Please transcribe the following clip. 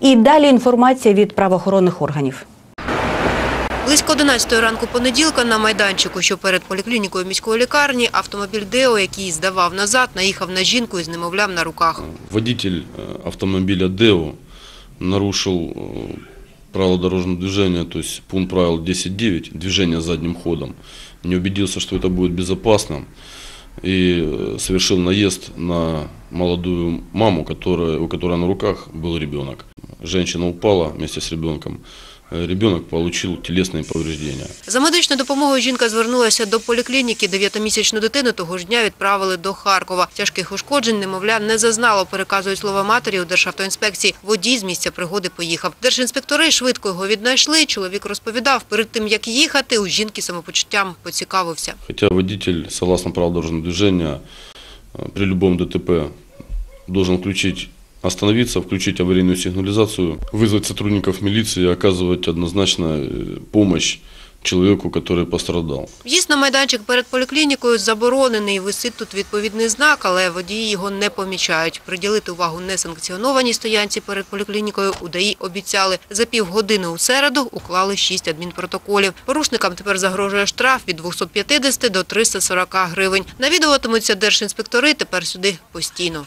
І далі інформація від правоохоронних органів. Близько 11 ранку понеділка на майданчику, що перед поліклінікою міської лікарні, автомобіль Део, який здавав назад, наїхав на жінку із немовлям на руках. Водитель э, автомобиля Део нарушил э, правила дорожного движения, то есть пункт правил 10.9, движение задним ходом. Не убедился, что это будет безопасно и э, совершил наезд на молодую маму, которая, у которой на руках был ребенок. Женщина упала вместе с ребенком. Э, Ребенок получил телесные повреждения. За медичною допомогою жінка звернулася до поліклініки. Дев'ятимісячну дитину того ж дня відправили до Харкова. Тяжких ушкоджень немовля не зазнало, переказують слова матері у Державтоінспекції. Водій з місця пригоди поїхав. Держінспектори швидко його віднайшли. Чоловік розповідав, перед тим як їхати, у жінки самопочуттям поцікавився. Хотя водитель, согласно правилам дорожного движения, э, при любом ДТП должен включить остановиться, включить аварийную сигнализацию, вызвать сотрудников милиции и оказывать однозначно э, помощь человеку, который пострадал. В'їзд на майданчик перед поліклінікою заборонений. Висить тут відповідний знак, але водії його не помічають. Приділити увагу несанкціонованій стоянці перед поліклінікою у ДАІ обіцяли. За півгодини у середу уклали шість адмінпротоколів. Порушникам тепер загрожує штраф від 250 до 340 гривень. Навідуватимуться держінспектори тепер сюди постійно.